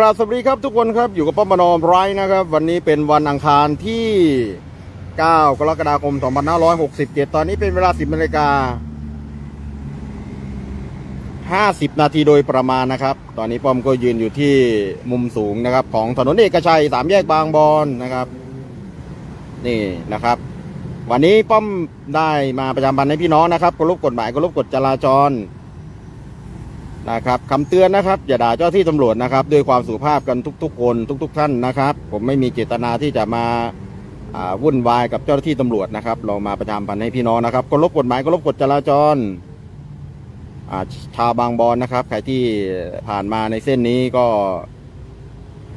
ราบสวัสดีครับทุกคนครับอยู่กับป้อมนอมไรนะครับ วันนี้เป็นวันอังคารที่ 9 กรกฎาคม 2567 ตอนนี้เป็นเวลา 10นาฬิกา50 นาทีโดยประมาณนะครับ ตอนนี้ป้อมก็ยืนอยู่ที่มุมสูงนะครับ ของถนนเอกชัยสามแยกบางบอนนะครับ นี่นะครับ วันนี้ป้อมได้มาประจำบันให้พี่น้องนะครับเคารพกฎหมายเคารพกฎจราจร นะครับคำเตือนนะครับ อย่าด่าเจ้าที่ตำรวจนะครับ ด้วยความสุภาพกันทุก ๆ คน ทุก ๆ ท่านนะครับ ผมไม่มีเจตนาที่จะมาวุ่นวายกับเจ้าหน้าที่ตำรวจนะครับเรามาประชามพันธ์ให้พี่น้องนะครับเคารพกฎหมายเคารพกฎจราจรอาชาวบางบอนนะครับใครที่ผ่านมาในเส้นนี้ก็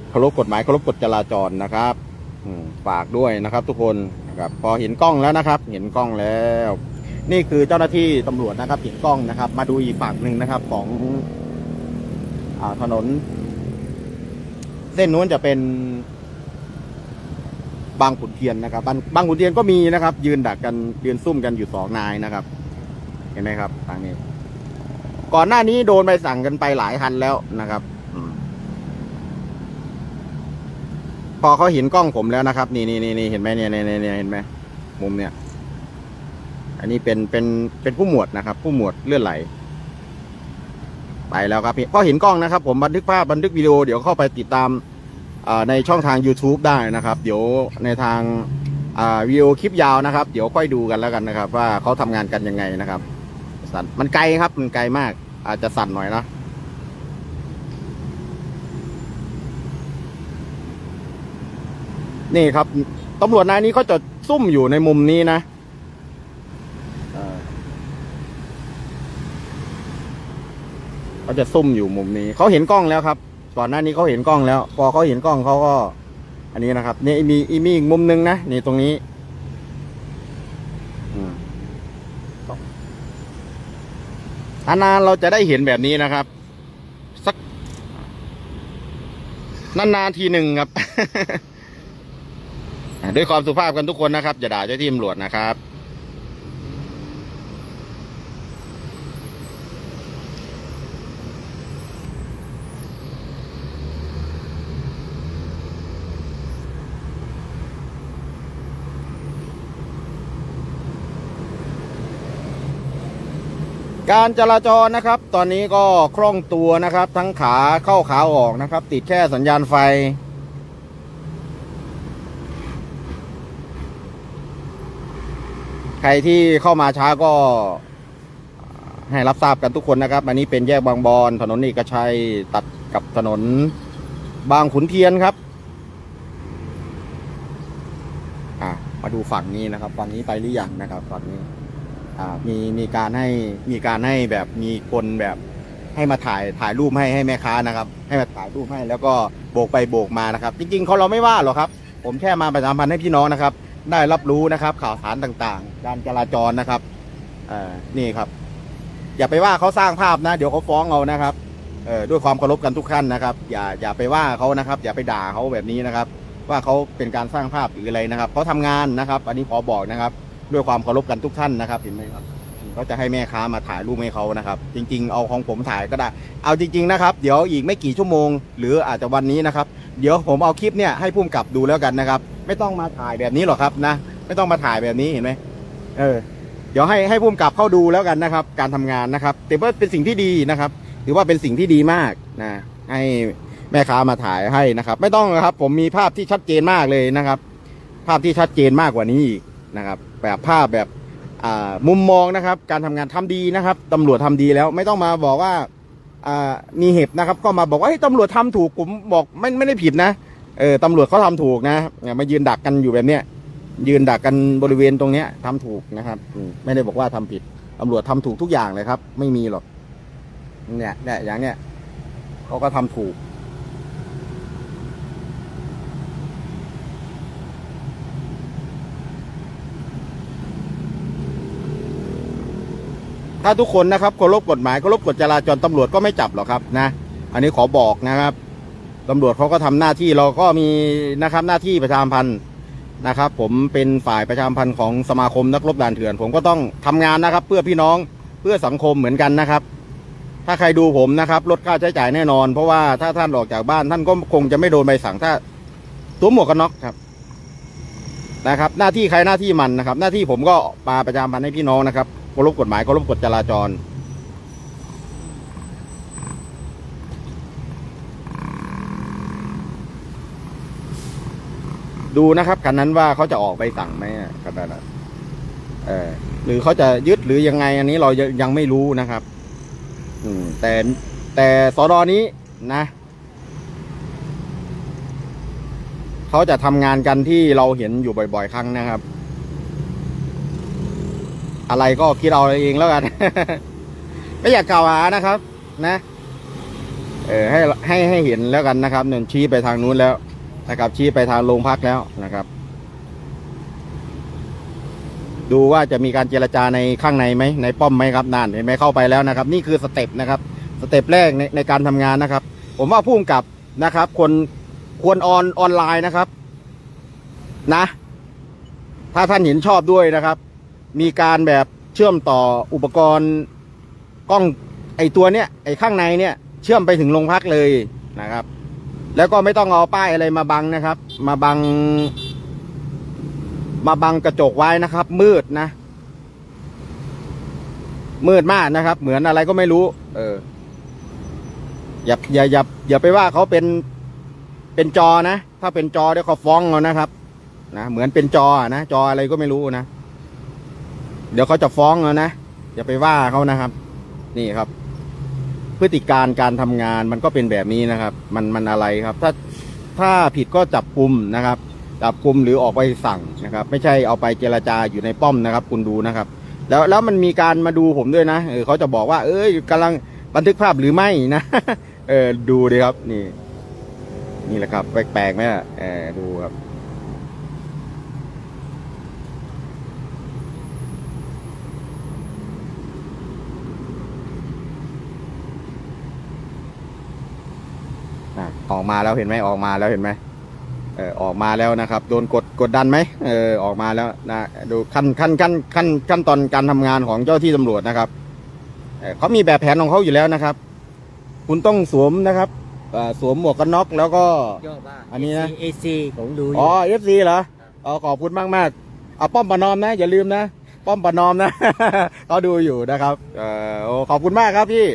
เคารพกฎหมายเคารพกฎจราจรนะครับฝากด้วยนะครับ ทุกคนนะครับพอเห็นกล้องแล้วนะครับ เห็นกล้องแล้ว นี่คือเจ้าหน้าที่ตำรวจนะครับเห็นกล้องนะครับ มาดูอีกฝั่งหนึ่งนะครับของอถนน เส้นนู้นจะเป็นบางขุนเทียนนะครับบางบางขุนเทียนก็มีนะครับ ยืนดักกันยืนซุ่มกันอยู่สองนายนะครับ เห็นไหมครับทางนี้ ก่อนหน้านี้โดนใบสั่งกันไปหลายคันแล้วนะครับพอเขาเห็นกล้องผมแล้วนะครับ นี่นี่นี่เห็นไหมเนี่ยเนี่ยเนี่ยเห็นไหมมุมเนี่ย อันนี้เป็นเป็นเป็นผู้หมวดนะครับ ผู้หมวดเลื่อนไหล ไปแล้วครับพี่พอเห็นกล้องนะครับ ผมบันทึกภาพบันทึกวิดีโอเดี๋ยวเข้าไปติดตามในช่องทาง YouTube ได้นะครับ เดี๋ยวในทางาวิดีโอคลิปยาวนะครับ เดี๋ยวค่อยดูกันแล้วกันนะครับ ว่าเขาทำงานกันยังไงนะครับสั่นมันไกลครับมันไกลมาก อาจจะสั่นหน่อยนะนี่ครับตำรวจนายนี้เขาจะซุ่มอยู่ในมุมนี้นะ เขาจะซุ่มอยู่มุมนี้เขาเห็นกล้องแล้วครับก่อนหน้านี้เขาเห็นกล้องแล้ว พอเขาเห็นกล้องเขาก็ อันนี้นะครับนี่มีมีอีกมุมหนึงนะนี่ตรงนี้อนานเราจะได้เห็นแบบนี้นะครับ สักนานๆทีหนึ่งครับ ด้วยความสุภาพกันทุกคนนะครับ อย่าด่าเจ้าที่ตำรวจนะครับ การจราจรนะครับ ตอนนี้ก็คล่องตัวนะครับ ทั้งขาเข้าขาออกนะครับ ติดแค่สัญญาณไฟ ใครที่เข้ามาช้าก็ให้รับทราบกันทุกคนนะครับ อันนี้เป็นแยกบางบอนถนนเอกชัยตัดกับถนนบางขุนเทียนครับ อะมาดูฝั่งนี้นะครับ ฝั่งนี้ไปหรือยังนะครับฝั่งนี้ มีมีการให้มีการให้แบบมีคนแบบให้มาถ่ายถ่ายรูปให้ให้แม่ค้านะครับ ให้มาถ่ายรูปให้แล้วก็โบกไปโบกมานะครับ จริงๆเขาเราไม่ว่าหรอกครับ ผมแค่มาประชาสัมพันธ์ให้พี่น้องนะครับ ได้รับรู้นะครับ ข่าวสารต่างๆ การจราจรนะครับเออนี่ครับ อย่าไปว่าเขาสร้างภาพนะ เดี๋ยวเขาฟ้องเอานะครับเออด้วยความเคารพกันทุกท่านนะครับ อย่าอย่าไปว่าเขานะครับ อย่าไปด่าเขาแบบนี้นะครับ ว่าเขาเป็นการสร้างภาพหรืออะไรนะครับเขาทำงานนะครับ อันนี้ขอบอกนะครับ ด้วยความเคารพกันทุกท่านนะครับเห็นไหมครับเขาจะให้แม่ค้ามาถ่ายรูปให้เขานะครับ จริง ๆ เอาของผมถ่ายก็ได้ เอาจริง ๆ นะครับ เดี๋ยวอีกไม่กี่ชั่วโมง หรืออาจจะวันนี้นะครับ เดี๋ยวผมเอาคลิปเนี่ยให้พุ่มกับดูแล้วกันนะครับ ไม่ต้องมาถ่ายแบบนี้หรอกครับนะ ไม่ต้องมาถ่ายแบบนี้เห็นไหมเออ เดี๋ยวให้ให้พุ่มกับเข้าดูแล้วกันนะครับ การทำงานนะครับแต่ว่าเป็นสิ่งที่ดีนะครับ ถือว่าเป็นสิ่งที่ดีมากนะ ให้แม่ค้ามาถ่ายให้นะครับ ไม่ต้องนะครับ ผมมีภาพที่ชัดเจนมากเลยนะครับ ภาพที่ชัดเจนมากกว่านี้อีก นะครับแบบภาพแบบมุมมองนะครับ การทำงานทำดีนะครับตำรวจทำดีแล้วไม่ต้องมาบอกว่ามีเหตุนะครับ ก็มาบอกว่าให้ยตำรวจทำถูกผมบอกไม่ไม่ได้ผิดนะเออตำรวจเขาทำถูกนะอย่ามายืนดักกันอยู่แบบเนี้ยยืนดักกันบริเวณตรงเนี้ยทำถูกนะครับไม่ได้บอกว่าทำผิดตำรวจทำถูกทุกอย่างเลยครับ ไม่มีหรอกเนี่ยเนี่ยอย่างเนี้ยเขาก็ทำถูก ถ้าทุกคนนะครับเคารพกฎหมายเคารพกฎจราจรตำรวจก็ไม่จับหรอกครับนะ อันนี้ขอบอกนะครับตำรวจเขาก็ทำหน้าที่เราก็มีนะครับหน้าที่ประชามพันธ์นะครับ ผมเป็นฝ่ายประชามพันธ์ของสมาคมนักรบด่านเถื่อน ผมก็ต้องทำงานนะครับ เพื่อพี่น้องเพื่อสังคมเหมือนกันนะครับ ถ้าใครดูผมนะครับลดค่าใช้จ่ายแน่นอน เพราะว่าถ้าท่านออกจากบ้านท่านก็คงจะไม่โดนใบสั่งถ้าสวหมวกกันน็อกครับนะครับ หน้าที่ใครหน้าที่มันนะครับ หน้าที่ผมก็ปาประจามพันธ์ให้พี่น้องนะครับ เคารพกฎหมายเคารพกฎจราจร ดูนะครับคันนั้นว่าเขาจะออกใบสั่งไหมอะคันนั้นอะเออหรือเขาจะยึดหรือยังไง อันนี้เรายังยังไม่รู้นะครับ อืม แต่แต่สอดอนี้นะเขาจะทำงานกันที่เราเห็นอยู่บ่อย ๆ ครั้งนะครับ อะไรก็คิดเอาเองแล้วกัน ไม่อยากกล่าวหานะครับ นะ เออให้ให้ให้เห็นแล้วกันนะครับเนี่ยชี้ไปทางนู้นแล้วนะครับ ชี้ไปทางโรงพักแล้วนะครับ ดูว่าจะมีการเจรจาในข้างในไหมในป้อมไหมครับนั่นเห็นไหมเข้าไปแล้วนะครับ นี่คือสเต็ปนะครับสเต็ปแรกในในการทำงานนะครับ ผมว่าผู้กำกับนะครับคนควรออนออนไลน์นะครับ นะ ถ้าท่านเห็นชอบด้วยนะครับ มีการแบบเชื่อมต่ออุปกรณ์กล้องไอตัวเนี้ยไอข้างในเนี่ยเชื่อมไปถึงโรงพักเลยนะครับ แล้วก็ไม่ต้องเอาป้ายอะไรมาบังนะครับ มาบัง มาบังกระจกไว้นะครับ มืดนะ มืดมากนะครับ เหมือนอะไรก็ไม่รู้ เอออย่าอย่าอย่าอย่าไปว่าเขาเป็นเป็นจอนะ ถ้าเป็นจอเดี๋ยวเขาฟ้องเอานะครับนะเหมือนเป็นจอนะจออะไรก็ไม่รู้นะ เดี๋ยวเขาจะฟ้องเอานะอย่าไปว่าเขานะครับ นี่ครับ พฤติการการทำงานมันก็เป็นแบบนี้นะครับ มันมันอะไรครับ ถ้าถ้าผิดก็จับกลุ่มนะครับ จับกลุ่มหรือออกไปสั่งนะครับ ไม่ใช่เอาไปเจรจาอยู่ในป้อมนะครับ คุณดูนะครับ แล้วแล้วมันมีการมาดูผมด้วยนะเออเขาจะบอกว่า เอ้ยกำลังบันทึกภาพหรือไม่นะเออดูดิครับ นี่ นี่แหละครับ แปลกๆไหมล่ะเออดูครับ อะออกมาแล้วเห็นไหมออกมาแล้วเห็นไหมเออออกมาแล้วนะครับ โดนกดกดดันไหมเออออกมาแล้วนะดูขั้นขั้นขั้นขั้นขั้นตอนการทำงานของเจ้าที่ตำรวจนะครับเอ่อเขามีแบบแผนของเขาอยู่แล้วนะครับ คุณต้องสวมนะครับเอ่อสวมหมวกกันน็อกแล้วก็ย่อว่าอันนี้นะเอซีผมดูอยู่อ๋อเอฟซีเหรออ๋อขอบคุณมากมากๆเอาป้อมปะนอมนะ อย่าลืมนะ ป้อมปะนอมนะเขาดูอยู่นะครับเออโอ้ขอบคุณมากครับพี่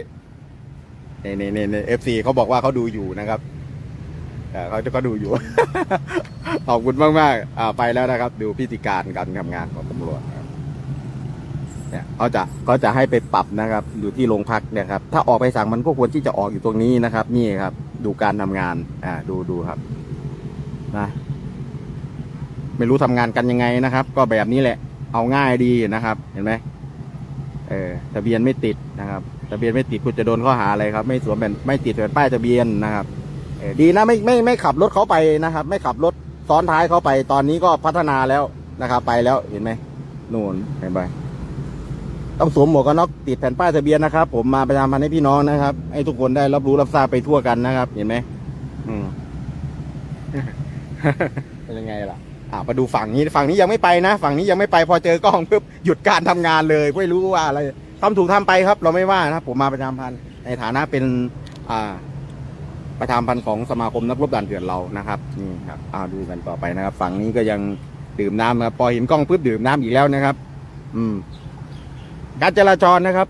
นี่นี่นี่เอฟซีเขาบอกว่าเขาดูอยู่นะครับ เออเขาจะก็ดูอยู่ ขอบคุณมากมากอ่าไปแล้วนะครับ ดูพิธีการการทำงานของตำรวจครับเนี่ยเขาจะเขาจะให้ไปปรับนะครับ อยู่ที่โรงพักเนี่ยครับ ถ้าออกไปสั่งมันก็ควรที่จะออกอยู่ตรงนี้นะครับ นี่ครับ ดูการทำงาน อ่า ดูดูครับ นะ ไม่รู้ทำงานกันยังไงนะครับ ก็แบบนี้แหละ เอาง่ายดีนะครับ เห็นไหมเออทะเบียนไม่ติดนะครับ ทะเบียนไม่ติดคุณจะโดนข้อหาอะไรครับ ไม่สวมแผ่นไม่ติดแผ่นป้ายทะเบียนนะครับ ดีนะไม่ไม่ไม่ขับรถเขาไปนะครับ ไม่ขับรถซ้อนท้ายเขาไป ตอนนี้ก็พัฒนาแล้วนะครับ ไปแล้วเห็นไหมนู่นเห็นไหมต้องสวมหมวกกันน็อกติดแผ่นป้ายทะเบียนนะครับ ผมมาประชาพันธ์ให้พี่น้องนะครับให้ทุกคนได้รับรู้รับทราบไปทั่วกันนะครับ เห็นไหมอืมเป็นยังไงล่ะอ่ามาดูฝั่งนี้ฝั่งนี้ยังไม่ไปนะ ฝั่งนี้ยังไม่ไปพอเจอกล้องปุ๊บหยุดการทำงานเลยไม่รู้ว่าอะไรทำถูกทำไปครับ เราไม่ว่านะครับผมมาประจำพันธ์ในฐานะเป็น อ่า ประธานพันธ์ของสมาคมนักรบด่านเถื่อนเรานะครับนี่ครับอ่าดูกันต่อไปนะครับ ฝั่งนี้ก็ยังดื่มน้ำนะครับพอเห็นกล้องปุ๊บดื่มน้ำอีกแล้วนะครับ อืม การจราจรนะครับ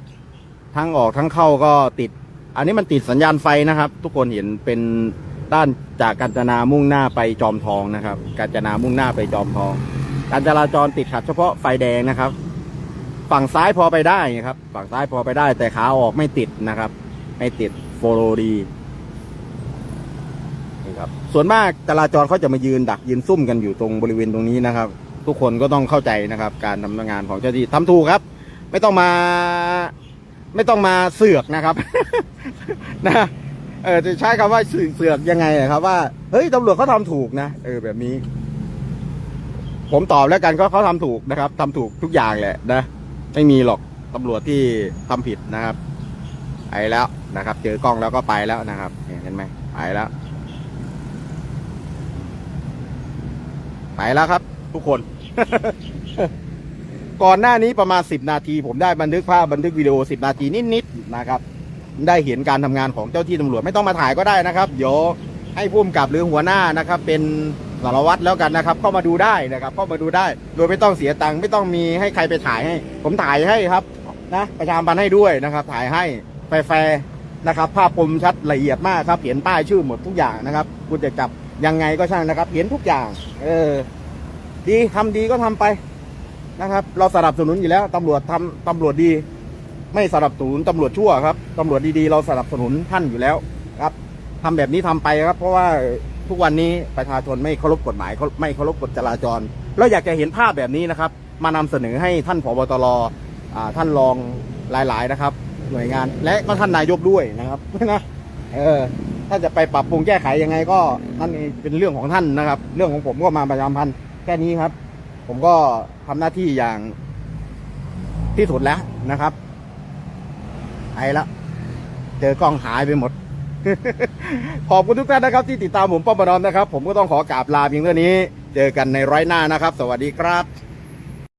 ทั้งออกทั้งเข้าก็ติด อันนี้มันติดสัญญาณไฟนะครับ ทุกคนเห็นเป็นด้านจากกาญจนามุ่งหน้าไปจอมทองนะครับ กาญจนามุ่งหน้าไปจอมทอง การจราจรติดขัดเฉพาะไฟแดงนะครับ ฝั่งซ้ายพอไปได้ครับ ฝั่งซ้ายพอไปได้ แต่ขาออกไม่ติดนะครับ ไม่ติดโฟโลดี ส่วนมากจราจรเขาจะมายืนดักยืนซุ่มกันอยู่ตรงบริเวณตรงนี้นะครับ ทุกคนก็ต้องเข้าใจนะครับ การทำงานของเจ้าหน้าที่ทำถูกครับ ไม่ต้องมา ไม่ต้องมาเสือกนะครับนะเออจะใช้คำว่าเสือกยังไงอะครับ ว่าเฮ้ยตำรวจเขาทำถูกนะเออแบบนี้ ผมตอบแล้วกันก็เขาทำถูกนะครับทำถูกทุกอย่างแหละนะไม่มีหรอกตำรวจที่ทำผิดนะครับไปแล้วนะครับ เจอกล้องแล้วก็ไปแล้วนะครับเห็นไหมไปแล้ว ไปแล้วครับ ทุกคน ก่อนหน้านี้ประมาณสิบนาที ผมได้บันทึกภาพบันทึกวิดีโอสิบนาทีนิดๆนะครับ ได้เห็นการทำงานของเจ้าที่ตำรวจไม่ต้องมาถ่ายก็ได้นะครับ เดี๋ยวให้ผู้กำกับหรือหัวหน้านะครับ เป็นสารวัตรแล้วกันนะครับ เข้ามาดูได้นะครับ เข้ามาดูได้ โดยไม่ต้องเสียตังค์ไม่ต้องมีให้ใครไปถ่ายให้ ผมถ่ายให้ครับนะประชามพันธ์ให้ด้วยนะครับ ถ่ายให้แฟร์นะครับ ภาพคมชัดละเอียดมากครับเห็นป้ายชื่อหมดทุกอย่างนะครับ คุณจะจับ ยังไงก็ช่างนะครับ เห็นทุกอย่าง เออ ดีทำดีก็ทำไปนะครับ เราสนับสนุนอยู่แล้วตำรวจทำตำรวจดี ไม่สนับสนุนตำรวจชั่วครับตำรวจดีๆ เราสนับสนุนท่านอยู่แล้วครับทำแบบนี้ทำไปครับ เพราะว่าทุกวันนี้ประชาชนไม่เคารพกฎหมายไม่เคารพกฎจราจรเราอยากจะเห็นภาพแบบนี้นะครับ มานำเสนอให้ท่านผบตรท่านรองหลาย ๆ นะครับ หน่วยงาน และก็ท่านนายกด้วยนะครับนะเออ ถ้าจะไปปรับปรุงแก้ไขยังไงก็นั่นเองเป็นเรื่องของท่านนะครับ เรื่องของผมก็มาประจำพันธ์แค่นี้ครับ ผมก็ทำหน้าที่อย่างที่สุดแล้วนะครับไปแล้วเจอกล้องหายไปหมด ขอบคุณทุกท่านนะครับ ที่ติดตามผมป้อมประนอมนะครับ ผมก็ต้องขอกราบลาเพียงเท่านี้ เจอกันในร้อยหน้านะครับ สวัสดีครับ